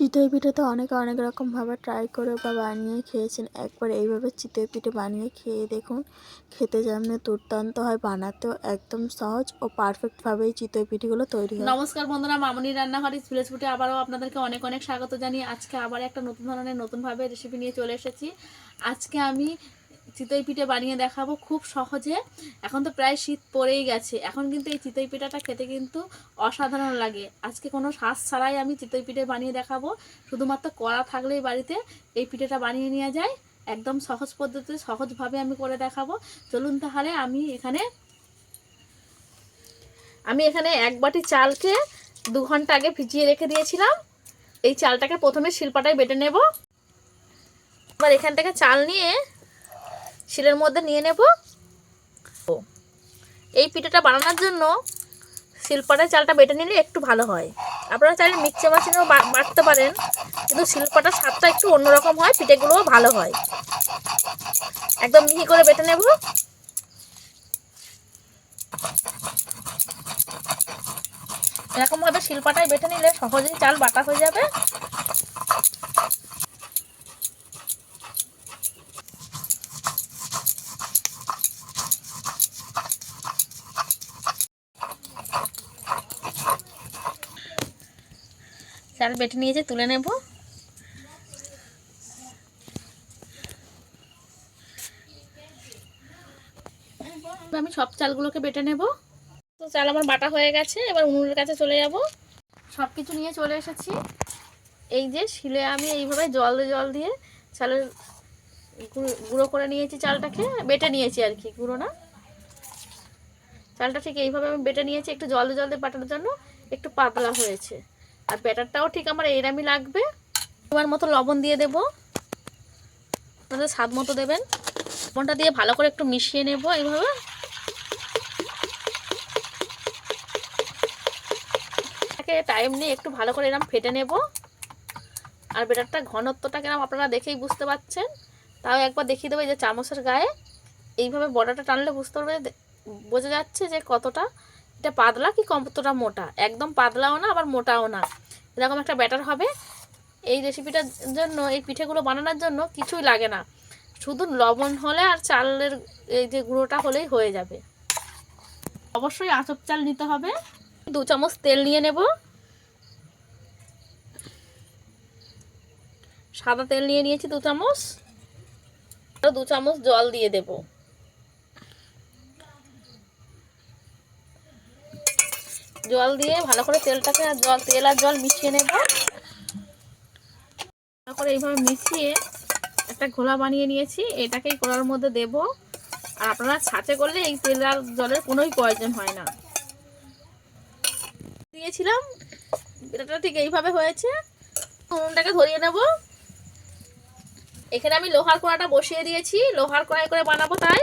চিতই পিঠা তো অনেকে অনেক রকমভাবে ট্রাই করে বা বানিয়ে খেয়েছেন। একবার এইভাবে চিতই পিঠে বানিয়ে খেয়ে দেখুন। খেতে যেমন দুর্দান্ত হয়, বানাতেও একদম সহজ ও পারফেক্টভাবে এই চিতই পিঠেগুলো তৈরি হয়। নমস্কার বন্ধুরা, মামনি রান্নাঘর ভিলেজ ফুটে আবারও আপনাদেরকে অনেক অনেক স্বাগত জানিয়ে আজকে আবার একটা নতুন ধরনের, নতুনভাবে রেসিপি নিয়ে চলে এসেছি। আজকে আমি চিতই পিঠে বানিয়ে দেখাবো খুব সহজে। এখন তো প্রায় শীত পড়েই গেছে। এখন কিন্তু এই চিতই পিঠাটা খেতে কিন্তু অসাধারণ লাগে। আজকে কোনো শ্বাস ছাড়াই আমি চিতই পিঠে বানিয়ে দেখাবো। শুধুমাত্র কড়া থাকলেই বাড়িতে এই পিঠেটা বানিয়ে নেওয়া যায়। একদম সহজ পদ্ধতিতে সহজভাবে আমি করে দেখাবো। চলুন তাহলে আমি এখানে আমি এখানে এক বাটি চালকে দু ঘণ্টা আগে ভিজিয়ে রেখে দিয়েছিলাম। এই চালটাকে প্রথমে শিলপাটায় বেটে নেব। এবার এখান থেকে চাল নিয়ে শিলের মধ্যে নিয়ে নেব। এই পিঠাটা বানানোর জন্য শিলপাটায় চালটা বেটে নিলে একটু ভালো হয়। আপনারা চাইলে মিক্সচার মেশিনেও বাটতে পারেন, কিন্তু শিলপাটার স্বাদটা একটু অন্যরকম হয়, পিঠেগুলোও ভালো হয়। একদম মিহি করে বেটে নেব। এরকমভাবে শিলপাটায় বেটে নিলে সহজেই চাল বাটা হয়ে যাবে। চাল বেটে নিয়েছে, তুলে নেব। আমি সব চালগুলোকে বেটে নেব। তো চাল আমার বাটা হয়ে গেছে, এবার উনুনের কাছে চলে যাব। সব কিছু নিয়ে চলে এসেছি। এই যে শিলে আমি এইভাবে জল দিয়ে জল দিয়ে চালের গুঁড়ো- করে নিয়েছি চালটাকে। বেটে নিয়েছি আর কি, গুঁড়ো না। চালটা ঠিক এইভাবে আমি বেটে নিয়েছি, একটু জল জল দিয়ে বাটার জন্য একটু পাতলা হয়েছে। আর ব্যাটারটাও ঠিক আমার এরামি লাগবে। তোমার মতো লবণ দিয়ে দেব। আপনাদের স্বাদ মতো দেবেন। লবণটা দিয়ে ভালো করে একটু মিশিয়ে নেব এইভাবে। টাইম নিয়ে একটু ভালো করে এরকম ফেটে নেব। আর ব্যাটারটা ঘনত্বটা কেরম আপনারা দেখেই বুঝতে পাচ্ছেন। তাও একবার দেখিয়ে দেবো যে চামচের গায়ে। এইভাবে বড়াটা টানলে বুঝতে পারবে, বোঝা যাচ্ছে যে কতটা এটা পাতলা কি কতটা মোটা। একদম পাতলাও না, আবার মোটাও না। এরকম একটা ব্যাটার হবে। এই রেসিপিটার জন্য, এই পিঠেগুলো বানানোর জন্য কিছুই লাগে না। শুধু লবণ হলে আর চালের এই যে গুঁড়োটা হলেই হয়ে যাবে। অবশ্যই আচপ চাল নিতে হবে। দু চামচ তেল নিয়ে নেব। সাদা তেল নিয়ে নিয়েছি দু চামচ। আর দু চামচ জল দিয়ে দেবো। জল দিয়ে ভালো করে তেলটাকে আর জল, তেল আর জল মিশিয়ে নেব। ভালো করে এইভাবে মিশিয়ে একটা ঘোলা বানিয়ে নিয়েছি। এটাকেই কড়ার মধ্যে দেব। আর আপনারা ছাঁচে করলে এই তেল আর জলের কোনোই প্রয়োজন হয় না। দিয়েছিলাম। এটা ঠিক এইভাবে হয়েছে। উনুনটাকে ধরিয়ে নেব। এখানে আমি লোহার কড়াটা বসিয়ে দিয়েছি। লোহার কড়াই করে বানাবো তাই।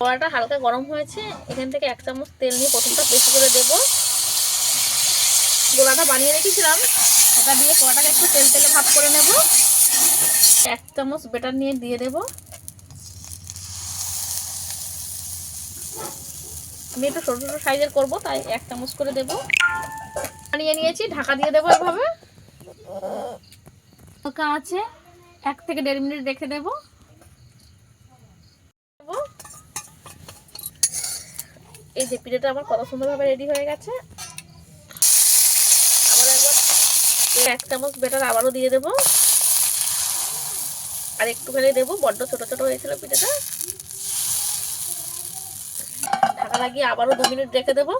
কড়াটা হালকা গরম হয়েছে, এখান থেকে এক চামচ তেল নিয়ে প্রথমটা বেশি করে দেব। গোলাটা বানিয়ে রেখেছিলাম এটা দিয়ে কড়াটাকে একটু তেল তেলে ভাপ করে নেব। এক চামচ বেটার নিয়ে দিয়ে দেব। আমি একটু ছোটো ছোটো সাইজের করব, তাই এক চামচ করে দেব। বানিয়ে নিয়েছি, ঢাকা দিয়ে দেবো এভাবে। আছে, এক থেকে দেড় মিনিট রেখে দেবো। এই যে পিঠেটা আমার কত সুন্দরভাবে রেডি হয়ে গেছে। আবার একবার এক চামচ বেটার আবারও দিয়ে দেবো। আর একটুখানি দেবো, বড্ড ছোট ছোট হয়েছিল পিঠেটা। ঢাকা লাগিয়ে আবারও দু মিনিট রেখে দেবো।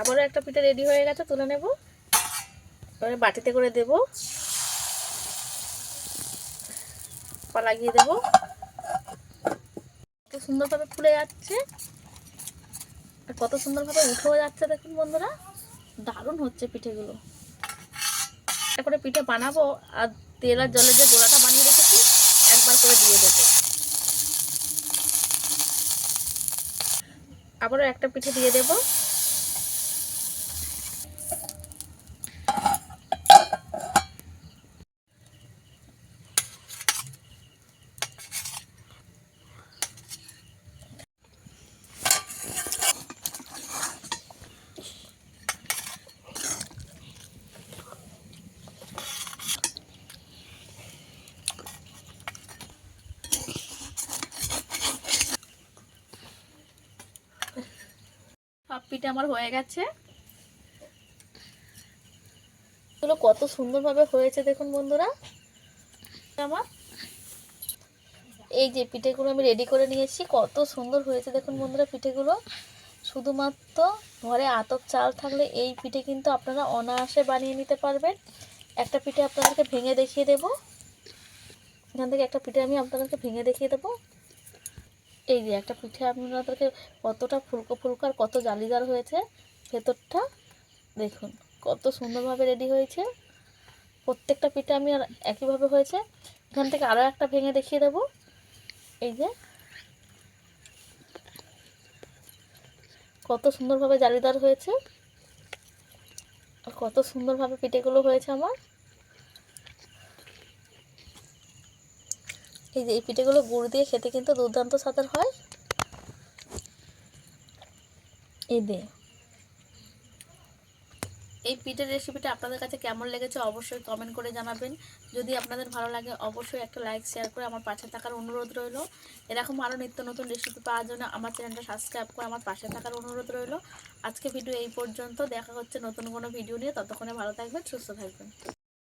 আবারও একটা পিঠে রেডি হয়ে গেছে, তুলে নেব। এবারে বাটিতে করে দেবো। পা লাগিয়ে দেবো। সুন্দরভাবে ফুলে যাচ্ছে। আর কত সুন্দরভাবে উঠেও যাচ্ছে দেখুন বন্ধুরা। দারুণ হচ্ছে পিঠেগুলো। তারপরে পিঠে বানাবো আর তেল আর জলে যে গোলাটা বানিয়ে রেখেছি, একবার করে দিয়ে দেবো। আবারও একটা পিঠে দিয়ে দেবো। পিঠে আমার হয়ে গেছে। এগুলো কত সুন্দরভাবে হয়েছে দেখুন বন্ধুরা। আমার। এই যে পিঠেগুলো আমি রেডি করে নিয়েছি, কত সুন্দর হয়েছে দেখুন বন্ধুরা পিঠেগুলো। শুধুমাত্র ঘরে আতপ চাল থাকলে এই পিঠে কিন্তু আপনারা অনায়াসে বানিয়ে নিতে পারবেন। একটা পিঠে আপনাদেরকে ভেঙে দেখিয়ে দেব। এখান থেকে একটা পিঠে আমি আপনাদেরকে ভেঙে দেখিয়ে দেবো। এই যে একটা পিঠে আপনাদেরকে কতটা ফুলকো ফুলকো আর কত জালিদার হয়েছে, ভেতরটা দেখুন, কত সুন্দরভাবে রেডি হয়েছে। প্রত্যেকটা পিঠে আমি আর একইভাবে হয়েছে। এখান থেকে আরও একটা ভেঙে দেখিয়ে দেবো। এই যে কত সুন্দরভাবে জালিদার হয়েছে আর কত সুন্দরভাবে পিঠেগুলো হয়েছে আমার। এই যে এই পিঠেগুলো গুড় দিয়ে খেতে কিন্তু দুর্দান্ত স্বাদের হয়। এই দে। এই পিঠের রেসিপিটা আপনাদের কাছে কেমন লেগেছে অবশ্যই কমেন্ট করে জানাবেন। যদি আপনাদের ভালো লাগে অবশ্যই একটা লাইক শেয়ার করে আমার পাশে থাকার অনুরোধ রইল। এরকম আরও নিত্য নতুন রেসিপি পাওয়ার জন্য আমার চ্যানেলটা সাবস্ক্রাইব করে আমার পাশে থাকার অনুরোধ রইল। আজকে ভিডিও এই পর্যন্ত। দেখা হচ্ছে নতুন কোনো ভিডিও নিয়ে। ততক্ষণে ভালো থাকবেন, সুস্থ থাকবেন।